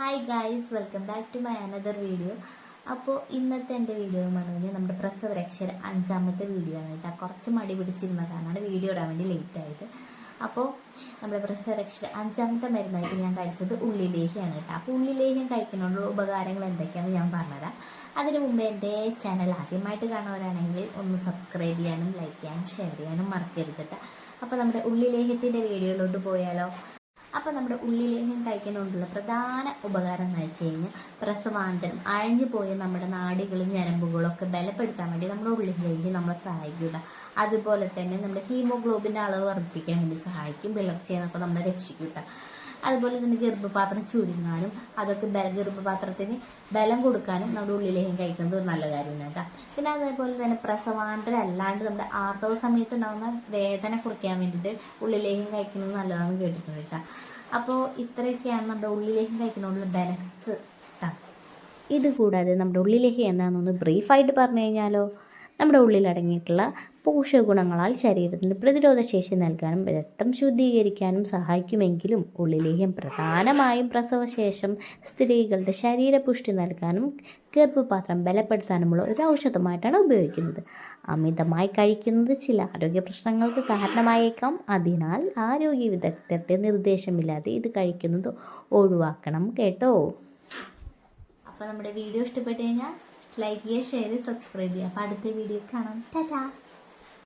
Hi guys welcome back to my another video അപ്പോൾ ഇന്നത്തെ എന്റെ വീഡിയോ എന്ന് പറഞ്ഞു കഴിഞ്ഞാൽ നമ്മുടെ പ്രസവരക്ഷയുടെ അഞ്ചാമത്തെ വീഡിയോ ആണ് കേട്ടോ. കുറച്ച് മടി പിടിച്ചിരുന്ന കാരണമാണ് വീഡിയോ ഇടാൻ വേണ്ടി ലേറ്റ് ആയത്. അപ്പോൾ നമ്മുടെ പ്രസവ രക്ഷയുടെ അഞ്ചാമത്തെ മരുന്നായിട്ട് ഞാൻ കഴിച്ചത് ഉള്ളിലേഹിയാണ് കേട്ടോ. അപ്പോൾ ഉള്ളിലേഹ്യം കഴിക്കുന്നതിനുള്ള ഉപകാരങ്ങൾ എന്തൊക്കെയാണെന്ന് ഞാൻ പറഞ്ഞുതരാം. അതിനു മുമ്പ് എന്റെ ചാനൽ ആദ്യമായിട്ട് കാണുന്നവരാണെങ്കിൽ ഒന്ന് സബ്സ്ക്രൈബ് ചെയ്യാനും ലൈക്ക് ചെയ്യാനും ഷെയർ ചെയ്യാനും മറക്കരുത് കേട്ടോ. അപ്പോൾ നമ്മുടെ ഉള്ളിലേഹത്തിന്റെ വീഡിയോയിലോട്ട് പോയാലോ? അപ്പോൾ നമ്മുടെ ഉള്ളിലേക്കും കഴിക്കുന്നതുകൊണ്ടുള്ള പ്രധാന ഉപകാരം എന്ന് വെച്ച് കഴിഞ്ഞാൽ പ്രസവാന്തരം അഴിഞ്ഞു പോയ നമ്മുടെ നാടികളും ഞരമ്പുകളും ഒക്കെ ബലപ്പെടുത്താൻ വേണ്ടി നമ്മുടെ ഉള്ളിലേക്ക് നമ്മളെ സഹായിക്കുക. അതുപോലെ തന്നെ നമ്മുടെ ഹീമോഗ്ലോബിന്റെ അളവ് വർദ്ധിപ്പിക്കാൻ വേണ്ടി സഹായിക്കും വിളർച്ചയെന്നൊക്കെ നമ്മളെ രക്ഷിക്കുക. അതുപോലെ തന്നെ ഗർഭപാത്രം ചുരുങ്ങാനും അതൊക്കെ ബല ഗർഭപാത്രത്തിന് ബലം കൊടുക്കാനും നമ്മുടെ ഉള്ളിലേക്കും കഴിക്കുന്നത് ഒരു നല്ല കാര്യമാണ് കേട്ടോ. പിന്നെ അതേപോലെ തന്നെ പ്രസവാന്തരം അല്ലാണ്ട് നമ്മുടെ ആർത്തവ സമയത്ത് ഉണ്ടാകുന്ന വേദന കുറയ്ക്കാൻ വേണ്ടിയിട്ട് ഉള്ളിലേക്കും കഴിക്കുന്നത് നല്ലതാണെന്ന് കേട്ടിട്ടുണ്ട് കേട്ടോ. അപ്പോൾ ഇത്രയൊക്കെയാണ് നമ്മുടെ ഉള്ളിലേക്കും കഴിക്കുന്നതുകൊണ്ടുള്ള ബെനഫിറ്റ്സ് കേട്ടോ ഇത് കൂടാതെ നമ്മുടെ ഉള്ളിലേക്ക് എന്താണെന്നൊന്ന് ബ്രീഫായിട്ട് പറഞ്ഞു കഴിഞ്ഞാലോ? നമ്മുടെ ഉള്ളിൽ അടങ്ങിയിട്ടുള്ള പോഷകഗുണങ്ങളാൽ ശരീരത്തിന് പ്രതിരോധശേഷി നൽകാനും രക്തം ശുദ്ധീകരിക്കാനും സഹായിക്കുമെങ്കിലും ഉള്ളിലേഹ്യം പ്രധാനമായും പ്രസവശേഷം സ്ത്രീകളുടെ ശരീരപുഷ്ടി നൽകാനും ഗർഭപാത്രം ബലപ്പെടുത്താനുമുള്ള ഒരു ഔഷധമായിട്ടാണ് ഉപയോഗിക്കുന്നത്. അമിതമായി കഴിക്കുന്നത് ചില ആരോഗ്യ പ്രശ്നങ്ങൾക്ക് കാരണമായേക്കാം. അതിനാൽ ആരോഗ്യ വിദഗ്ധരുടെ നിർദ്ദേശമില്ലാതെ ഇത് കഴിക്കുന്നത് ഒഴിവാക്കണം കേട്ടോ. അപ്പോൾ നമ്മുടെ വീഡിയോ ഇഷ്ടപ്പെട്ട് കഴിഞ്ഞാൽ ലൈക്ക് ചെയ്യുക ഷെയർ സബ്സ്ക്രൈബ് ചെയ്യുക അപ്പോൾ അടുത്ത വീഡിയോ കാണാം. ടാറ്റാ